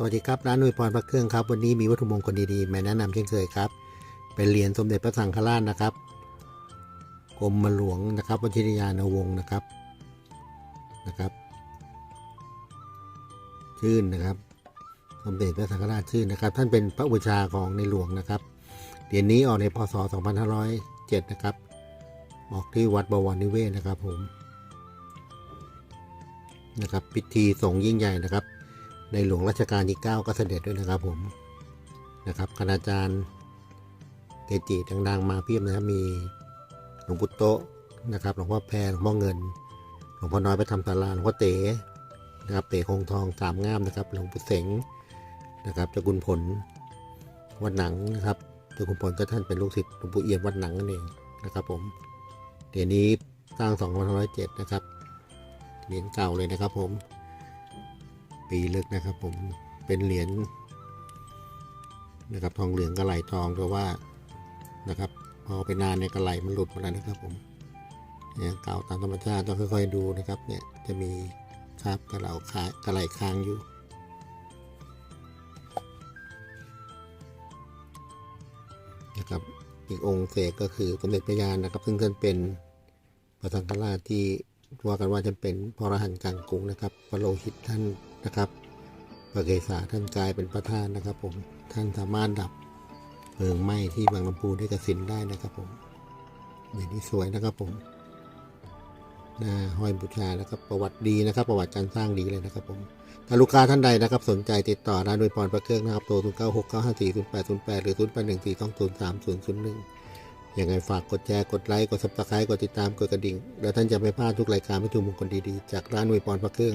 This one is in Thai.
สวัสดีครับร้านนุยพรพระเครื่องครับ วันนี้มีวัตถุมงคลดีๆมาแนะนำเช่นเคยครับ เป็นเหรียญสมเด็จพระสังฆราชนะครับกรมหลวงนะครับวชิรยานวงศ์นะครับนะครับ ชื่นนะครับ สมเด็จพระสังฆราชชื่นนะครับ ท่านเป็นพระบูชาของในหลวงนะครับเหรียญนี้ออกในพศ 2507 นะครับออกที่วัดบวรนิเวศนะครับผมนะครับ พิธีสงยิ่งใหญ่นะครับ ในหลวงรัชกาลที่ 9 ก็เสด็จด้วยนะครับผมนะครับคณาจารย์เกจิดังๆมาเพียบนะครับมีหลวงปู่โตนะครับหลวงพ่อแพรหลวงพ่อเงินหลวงพ่อน้อยพระธรรมศาลาหลวงพ่อเต๋นะครับเต๋คงทองสามงามนะครับหลวงปู่เสงนะครับเจ้าคุณผลวัดหนังนะครับเจ้าคุณผลก็ท่านเป็นลูกศิษย์หลวงปู่เอี่ยมวัดหนังนั่นเองนะครับผมเหรียญนี้สร้าง 2507 นะครับเหรียญเก่าเลยนะครับผม ปีลึกนะครับผมเป็นเหรียญนะครับทองเหลืองกระไหลทองเพราะว่านะครับพอไปนานเนี่ยกระไหลมันหลุดหมาแล้วนะครับผมเนี่ยเก่าตามธรรมชาติต้องค่อยๆดูนะครับเนี่ยจะมีคราบกระเหลาคากระไหลค้างอยู่นะครับอีกองค์เสกก็คือสมเด็จพระยานนะครับ ซึ่งท่านเป็นพระสังฆราชที่ว่ากันว่าจะเป็นพระรหันต์กลางกรุงนะครับพระโลหิตท่าน นะครับพระเกศาท่านกลายเป็นประธานนะครับผมท่านสามารถดับเพลิงไหม้ที่บางลำพูได้กระสินได้นะครับผมอย่างนี้สวยนะครับผมหน้าห้อยบูชานะครับประวัติดีนะครับ ประวัติการสร้างดีเลยนะครับผมถ้าลูกค้าท่านใดนะครับ สนใจติดต่อร้านโดยพรประเครื่องนะครับโทร0 9 6 9 5 4 0 8 0 8 หรือ 0 8 1 4 2 0 3 0 0 1ยังไงฝากกดแชร์กดไลค์กด subscribe กดติดตามกดกระดิ่ง แล้วท่านจะไม่พลาดทุกรายการวัตถุมงคลดีๆ จากร้านวิปรพระเครื่อง